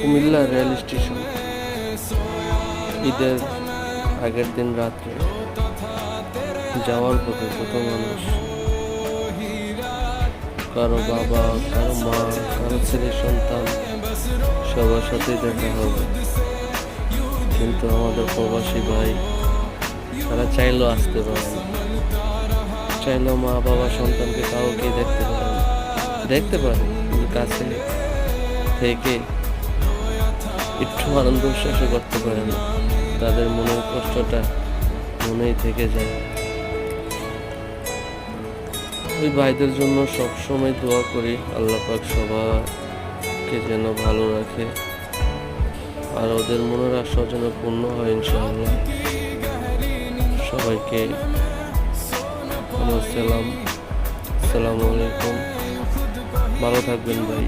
Comilla rail station. ঈদের আগের দিন রাত্রে যাওয়ার পথে কত মানুষ কারও বাবা, কারও মা, কারও ছেলে, সন্তান, সবার সাথেই দেখা হবে। কিন্তু আমাদের প্রবাসী ভাই, তারা চাইলেও আসতে পারে চাইলেও মা, বাবা, সন্তানকে কাউকে দেখতে পারে দেখতে পারে কাছে থেকে একটু আনন্দ উচ্ছ্বাসও করতে পারে না তাদের মনের কষ্টটা মনেই থেকে যায়। ওই ভাইদের জন্য সব সময় দোয়া করি, আল্লাহ পাক সবাইকে যেন ভালো রাখে। আর ওদের মনের আশা যেন পূর্ণ হয় ইনশাআল্লাহ। সবাইকে আমার সালাম আসসালামু আলাইকুম। ভালো থাকবেন ভাই।